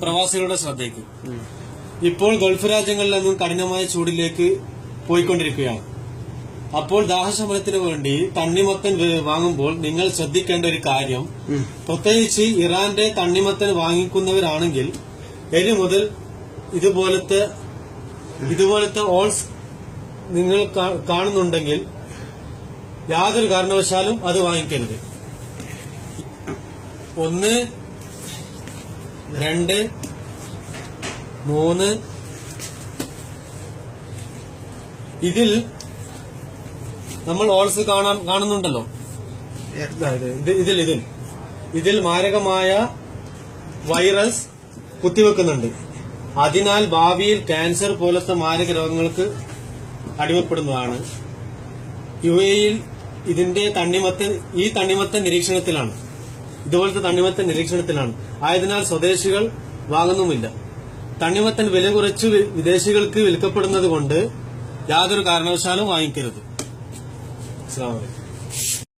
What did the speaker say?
പ്രവാസികളുടെ ശ്രദ്ധയ്ക്ക്. ഇപ്പോൾ ഗൾഫ് രാജ്യങ്ങളിൽ നിന്നും കഠിനമായ ചൂടിലേക്ക് പോയിക്കൊണ്ടിരിക്കുകയാണ്. അപ്പോൾ ദാഹശമനത്തിന് വേണ്ടി തണ്ണിമത്തൻ വാങ്ങുമ്പോൾ നിങ്ങൾ ശ്രദ്ധിക്കേണ്ട ഒരു കാര്യം. പ്രത്യേകിച്ച് ഇറാന്റെ തണ്ണിമത്തൻ വാങ്ങിക്കുന്നവരാണെങ്കിൽ എനി മുതൽ ഇതുപോലത്തെ ഇതുപോലത്തെ ഓൾസ് നിങ്ങൾ കാണുന്നുണ്ടെങ്കിൽ യാതൊരു കാരണവശാലും അത് വാങ്ങിക്കരുത്. ഒന്ന് രണ്ട് മൂന്ന്. ഇതിൽ നമ്മൾ ഓൾസ് കാണാൻ കാണുന്നുണ്ടല്ലോ. ഇതിൽ ഇതിൽ. ഇതിൽ മാരകമായ വൈറസ് കുത്തിവെക്കുന്നുണ്ട്. അതിനാൽ ഭാവിയിൽ ക്യാൻസർ പോലത്തെ മാരക രോഗങ്ങൾക്ക് അടിമപ്പെടുന്നതാണ്. യു എയിൽ ഇതിന്റെ തണ്ണിമത്തൻ ഈ തണ്ണിമത്തൻ നിരീക്ഷണത്തിലാണ്. ഇതുപോലത്തെ തണ്ണിമത്തൻ നിരീക്ഷണത്തിലാണ്. ആയതിനാൽ സ്വദേശികൾ വാങ്ങുന്നുമില്ല. തണ്ണിമത്തൻ വില കുറച്ച് വിദേശികൾക്ക് വിൽക്കപ്പെടുന്നത് കൊണ്ട് യാതൊരു കാരണവശാലും വാങ്ങിക്കരുത്. അസ്സാം വലൈക്കും